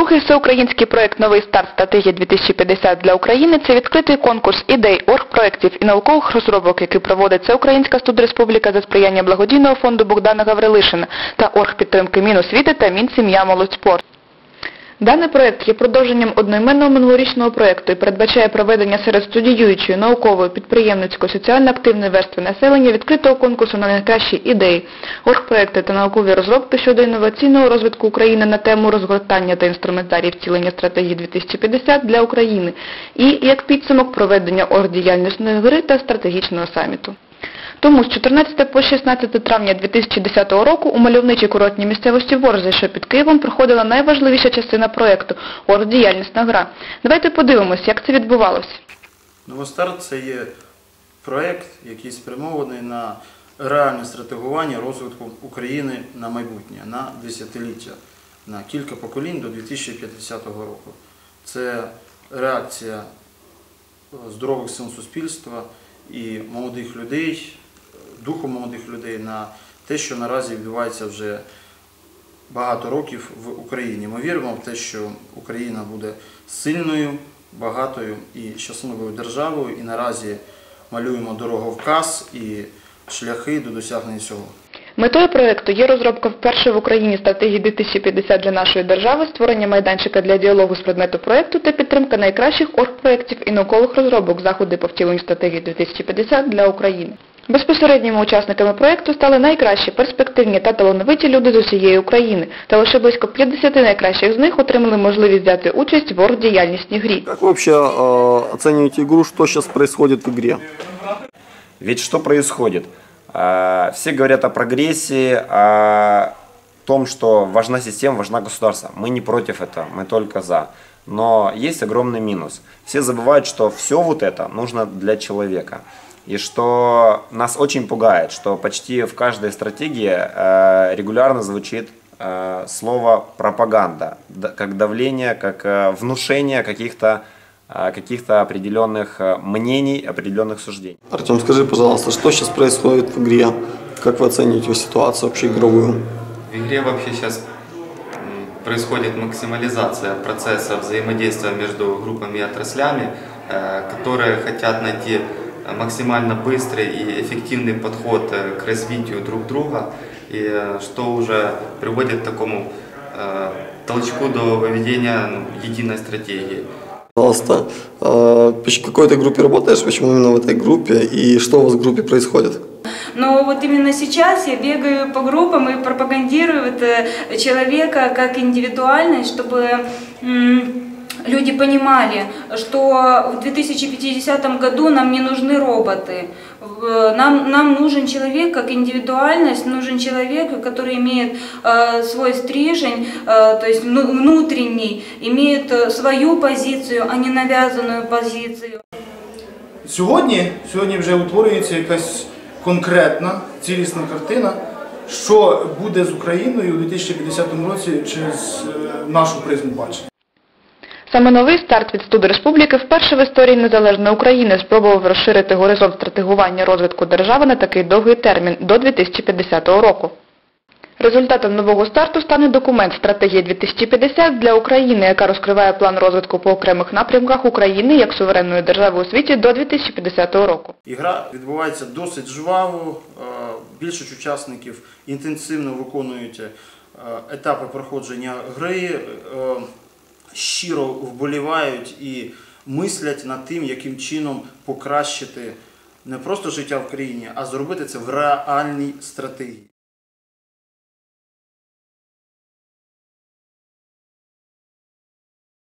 Другий всеукраїнський проект «Новий старт. Стратегія 2050 для України» – це відкритий конкурс ідей, оргпроєктів і наукових розробок, який проводить Всеукраїнська студреспубліка за сприяння благодійного фонду Богдана Гаврилишина та оргпідтримки Міносвіти та Мінсім'я Молодьспорт. Даний проект є продовженням одноіменного минулорічного проекту і передбачає проведення серед студіюючої, наукової, підприємницької, соціально-активної верстви населення відкритого конкурсу на найкращі ідеї, оргпроекти та наукові розробки щодо інноваційного розвитку України на тему розгортання та інструментарій втілення стратегії 2050 для України і, як підсумок, проведення оргдіяльностної гри та стратегічного саміту. Тому з 14 по 16 травня 2010 року у мальовничій курортній місцевості Ворза, що під Києвом, проходила найважливіша частина проєкту – оргдіяльнісна гра. Давайте подивимось, як це відбувалося. Новостарт це є проєкт, який спрямований на реальне стратегування розвитку України на майбутнє, на десятиліття, на кілька поколінь до 2050 року. Це реакція е, здорових сил суспільства і молодих людей, духу молодих людей на те, що наразі відбувається вже багато років в Україні. Ми віримо в те, що Україна буде сильною, багатою і щасливою державою, і наразі малюємо дороговказ і шляхи до досягнення цього. Метою проєкту є розробка вперше в Україні стратегії 2050 для нашої держави, створення майданчика для діалогу з предмету проєкту та підтримка найкращих оргпроєктів і наукових розробок заходи по втіленню стратегії 2050 для України. Безпосередніми учасниками проєкту стали найкращі, перспективні та талановиті люди з усієї України, та лише близько 50 найкращих з них отримали можливість взяти участь в оргдіяльнісній грі. Как вы вообще э, оцениваете игру, что сейчас происходит в игре? Ведь что происходит? Э, Все говорят о прогрессе, о том, что важна система, важна государство. Мы не против этого, мы только за. Но есть огромный минус. Все забывают, что все вот это нужно для человека. И что нас очень пугает, что почти в каждой стратегии э, регулярно звучит э, слово пропаганда, да- как давление, как э, внушение каких-то э, каких-то определенных мнений, определенных суждений. Артем, скажи, пожалуйста, что сейчас происходит в игре? Как вы оцениваете ситуацию вообще игровую? В игре вообще сейчас происходит максимализация процесса взаимодействия между группами и отраслями, э, которые хотят найти максимально быстрый и эффективный подход э, к развитию друг друга, и э, что уже приводит к такому э, толчку до выведения ну, единой стратегии. Пожалуйста, э, в какой ты группе работаешь, почему именно в этой группе и что у вас в группе происходит? Но вот именно сейчас я бегаю по группам и пропагандирую вот, э, человека как индивидуальность, чтобы люди понимали, что в 2050 году нам не нужны роботы. В- Нам, нам нужен человек как индивидуальность, нужен человек, который имеет э, свой стрижень, э, то есть ну, внутренний, имеет э, свою позицию, а не навязанную позицию. Сьогодні, сьогодні вже утворюється якась конкретна цілісна картина, що буде з Україною у 2050 році через е, нашу призму бачення. Саме новий старт від Студ Республіки вперше в історії незалежної України спробував розширити горизонт стратегування розвитку держави на такий довгий термін – до 2050 року. Результатом нового старту стане документ «Стратегія 2050 для України», яка розкриває план розвитку по окремих напрямках України як суверенної держави у світі до 2050 року. Ігра відбувається досить жваво, е, більшість учасників інтенсивно виконують е, етапи проходження гри, е, щиро вболівають і мислять над тим, яким чином покращити не просто життя в країні, а зробити це в реальній стратегії.